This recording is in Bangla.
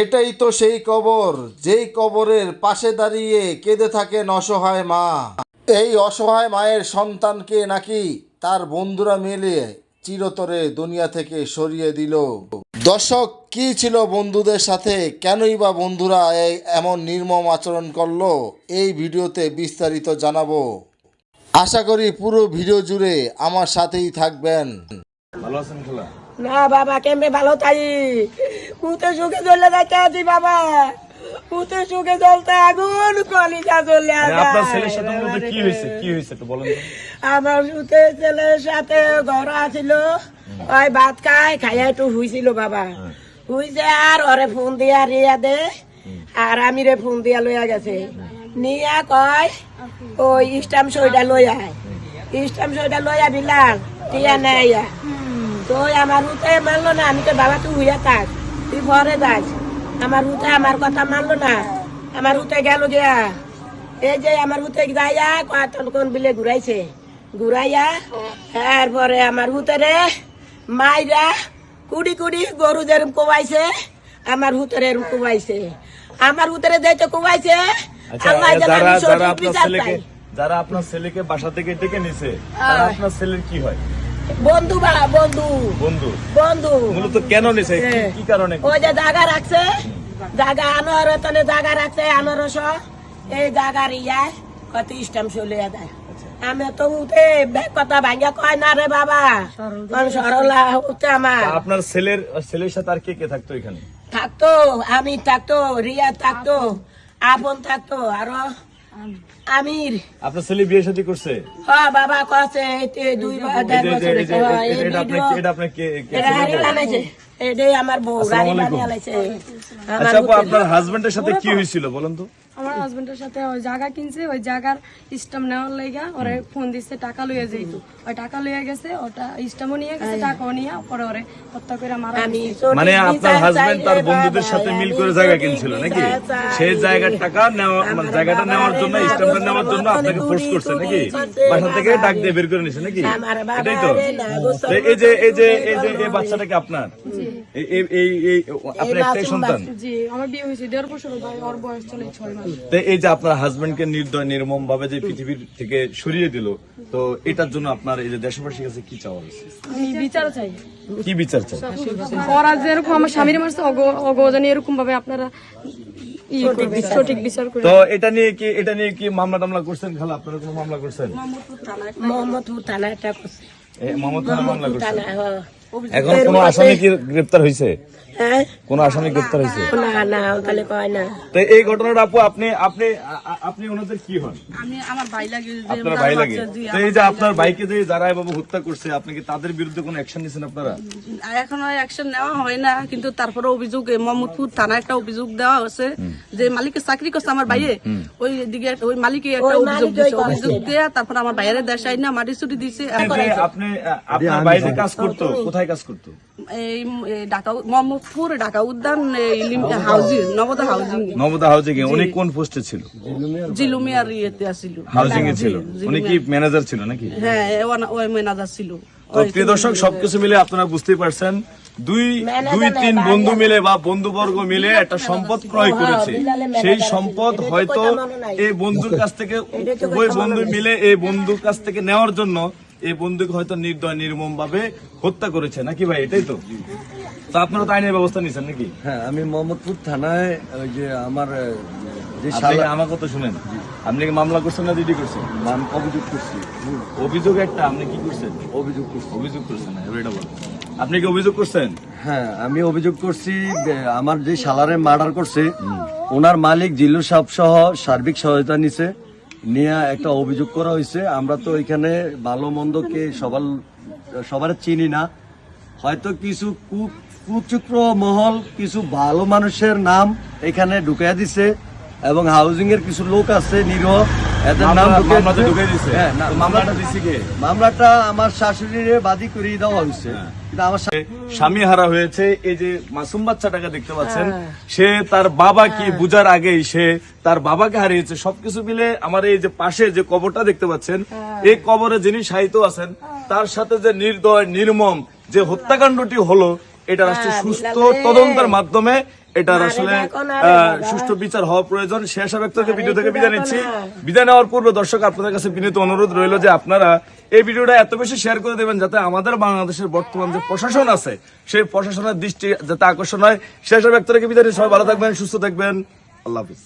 এটাই তো সেই কবর যেই কবরের পাশে দাঁড়িয়ে কেঁদে থাকেন অসহায় মা। এই অসহায় মায়ের সন্তানকে নাকি? তার বন্ধুরা মিলে চিরতরে দুনিয়া থেকে সরিয়ে দিল। দর্শক কি ছিল বন্ধুদের সাথে? কেনই বা বন্ধুরা এই এমন নির্মম আচরণ করল? এই ভিডিওতে বিস্তারিত জানাব। আশা করি পুরো ভিডিও জুড়ে আমার সাথেই থাকবেন। ভালো আছেন খেলা? না বাবা কেমনে ভালো তাই? পুতে সুখে জ্বলে যাচ্ছে আছি বাবা। পুতে সুখে জ্বলতে আগুন কলিজা জ্বলে মানে আপনার ছেলের সাথে মধ্যে কি হয়েছে? কি হয়েছে একটু বলেন আমার সুতে ছেলের সাথে ঘর আছিল। ওই ভাত খায় খাইয়া একটু হুইছিল বাবা। হুইছে আর ওরে ফোন দিয়া রিয়া দে। আর আমি রে ফোন দিয়া লইয়া গেছে। নিয়া কয় ওই স্টাম্প সইটা লই আয়। স্টাম্প সইটা লইয়া বিলাল টিয়া নেয়া। তো আমার হুতে মানলো না আমি তো বাবা তুই হুইয়া থাক। তুই ঘরে যাস। আমার হুতে আমার কথা মানলো না। আমার হুতে গেল গিয়া। এই যে আমার হুতে যাইয়া কোন বিলে ঘুরাইছে। ঘুরাইয়া তারপরে আমার হুতেরে মাইরা কুড়ি কুড়ি গরু যেরম কোবাইছে আমার হুতেরে এরম কোবাইছে। আমার হুতেরে যাইতে কোবাইছে আচ্ছা যারা আপনার ছেলেকে যারা আপনার ছেলেকে বাসা থেকে ডেকে নিছে আপনার ছেলের কি হয়? বন্ধু বা বন্ধু। বন্ধু। বন্ধু। মূলত কেন নিছে? কি- হ্যাঁ। কারণে? ওই যে জায়গা রাখছে জায়গা আনোয়ার তনে জায়গা রাখছে এই জায়গার কত ইস্টাম চলে যায় আমি তো উঠে কথা ভাঙ্গা কয় না রে বাবা। সরলা হচ্ছে আমার। আপনার ছেলের ছেলের সাথে আর কে কে থাকতো এখানে? থাকতো আমি থাকতো রিয়া থাকতো আপন থাকতো আরও আমির। আপনার ছেলে বিয়ে শাদী করছে? হ্যাঁ বাবা কছে দুই বছর। হ্যাঁ, এটা এটা কে কে এটাই আমার বউ গাড়ি। বানিয়ে আমার আচ্ছা আপনার হাজবেন্ডের সাথে কি হয়েছিল বলেন তো? আমার হাজবেন্ডের সাথে ওই জায়গা কিনছে ওই জায়গার স্টাম্প নেওয়ার লাইগা ওরে ফোন দিচ্ছে টাকা লইয়া যাইতো। ওই টাকা লইয়া গেছে ওটা স্টাম্পও নিয়ে গেছে টাকাও নিয়ে পরে ওরে হত্যা করে মারা আমি মানে আপনার হাজবেন্ড তার বন্ধুদের সাথে মিল করে জায়গা কিনছিল নাকি? সেই জায়গার টাকা নেওয়া মানে জায়গাটা নেওয়ার জন্য না, নেওয়ার জন্য আপনাকে ফোর্স করছে নাকি? বাসা থেকে ডাক দিয়ে বের করে নিছে নাকি? এটাই তো। এই যে এই যে এই যে এই বাচ্চাটা কি আপনার? এই এই আপনার একটাই সন্তান? জি আমার বিয়ে হয়েছে দেড় বছর ভাই ওর বয়স চলে ছয় মাস। তো এই যে আপনার হাজবেন্ডকে নির্দয় নির্মম ভাবে যে পৃথিবীর থেকে সরিয়ে দিল তো এটার জন্য আপনার এই যে দেশবাসীর কাছে কি চাওয়া হয়েছে? আমি বিচার চাই। কি বিচার চাই? ওরা যেরকম আমার স্বামীর মারছে অগ- অগজানি এরকম ভাবে আপনারা ই সঠিক বিচার। করে তো এটা নিয়ে কি এটা নিয়ে কি মামলা টামলা করছেন খালা? আপনারা কোনো মামলা করছেন? মোহাম্মদপুর থানা একটা করছে এ, মোহাম্মদ মামলা করছেন? হ্যাঁ। এখন কোন আসামি কি গ্রেপ্তার হয়েছে হ্যাঁ? কোন আসামি গ্রেপ্তার হয়েছে না না তাহলে কয় না। তো এই ঘটনাটা আপু আপনি আপনি আপনি ওনাদের কি হন? আমি আমার ভাই লাগে আপনার ভাই লাগে? তো এই যে আপনার ভাইকে যে যারা বাবু হত্যা করছে আপনি কি তাদের বিরুদ্ধে কোনো অ্যাকশন নিছেন আপনারা? এখনও অ্যাকশন নেওয়া হয় না কিন্তু তারপরে অভিযোগ মোহাম্মদপুর থানায় একটা অভিযোগ দেওয়া হয়েছে যে মালিকের চাকরি করছে আমার ভাইয়ে। ওই দিকে একটা- ওই মালিকে একটা অভিযোগ দিয়েছে অভিযোগ দিয়ে তারপরে আমার ভাইয়ের দেশাই না মাটি ছুটি দিছে আপনি আপনার ভাই যে কাজ করতো কোথায় কাজ করতো? এই Dhaka Mohammadpur Dhaka Udyan housing Nabada housing. Nabada housing এ উনি কোন পোস্টে ছিল? জিলুমিয়ার ইয়েতে আসিল হাউজিং এ ছিল। উনি কি ম্যানেজার ছিল নাকি? হ্যাঁ ওই ম্যানেজার ছিল। তো প্রিয় দর্শক সবকিছু মিলে আপনারা বুঝতেই পারছেন দুই দুই তিন বন্ধু মিলে বা বন্ধু বর্গ মিলে একটা সম্পদ ক্রয় করেছে। সেই সম্পদ হয়তো এই বন্ধুর কাছ থেকে ওই বন্ধু মিলে এই বন্ধুর কাছ থেকে নেওয়ার জন্য এই বন্ধুকে হয়তো নির্দয় নির্মম ভাবে হত্যা করেছে। নাকি ভাই এটাই তো? তো আপনারা তো আইনের ব্যবস্থা নিছেন নাকি? হ্যাঁ আমি মোহাম্মদপুর থানায় ওই যে আমার যে শালা আমার কথা শুনেন। আপনি কি মামলা করছেন না দিদি করছেন? নাম অভিযোগ করছি। অভিযোগ একটা আপনি কি করছেন? অভিযোগ করছি। অভিযোগ করছেন এটা বলেন। আপনি কি অভিযোগ করছেন? হ্যাঁ আমি অভিযোগ করছি আমার যে শালারে মার্ডার করছে ওনার মালিক জিল্লু সাহেব সহ সার্বিক সহায়তা নিছে। নিয়ে একটা অভিযোগ করা হয়েছে। আমরা তো এখানে ভালো মন্দকে সবার সবার চিনি না। হয়তো কিছু কুচক্র মহল, কিছু ভালো মানুষের নাম এখানে ঢুকাইয়া দিছে এবং হাউজিংয়ের কিছু লোক আছে নিরহ। এদের নাম হ্যাঁ না তো মামলাটা দিছে কে? মামলাটা আমার শাশুড়িরে বাদী করিয়ে দেওয়া হয়েছে। কিন্তু আমার শা- স্বামী হারা হয়েছে এই যে মাসুম বাচ্চাটাকে দেখতে পাচ্ছেন সে তার বাবা কি বুঝার আগেই সে তার বাবাকে হারিয়েছে। সবকিছু মিলে আমার এই যে পাশে যে কবরটা দেখতে পাচ্ছেন এই কবরে যিনি সাহিত্য আছেন তার সাথে যে নির্দয় নির্মম যে হত্যাকাণ্ডটি হলো এটা আসলে সুস্থ তদন্তের মাধ্যমে। এটার আসলে। সুষ্ঠু বিচার হওয়া প্রয়োজন। সে আশা ব্যক্ত ভিডিও থেকে বিদায় নিচ্ছি। বিদায় নেওয়ার পূর্বে দর্শক আপনাদের কাছে বিনীত অনুরোধ রইল যে আপনারা এই ভিডিওটা এত বেশি শেয়ার করে দেবেন যাতে আমাদের বাংলাদেশের বর্তমান যে প্রশাসন আছে সেই প্রশাসনের দৃষ্টি যাতে আকর্ষণ হয়। শেষ রেখে বিদায় নিচ্ছি। সবাই ভালো থাকবেন সুস্থ থাকবেন। আল্লাহ হাফিজ।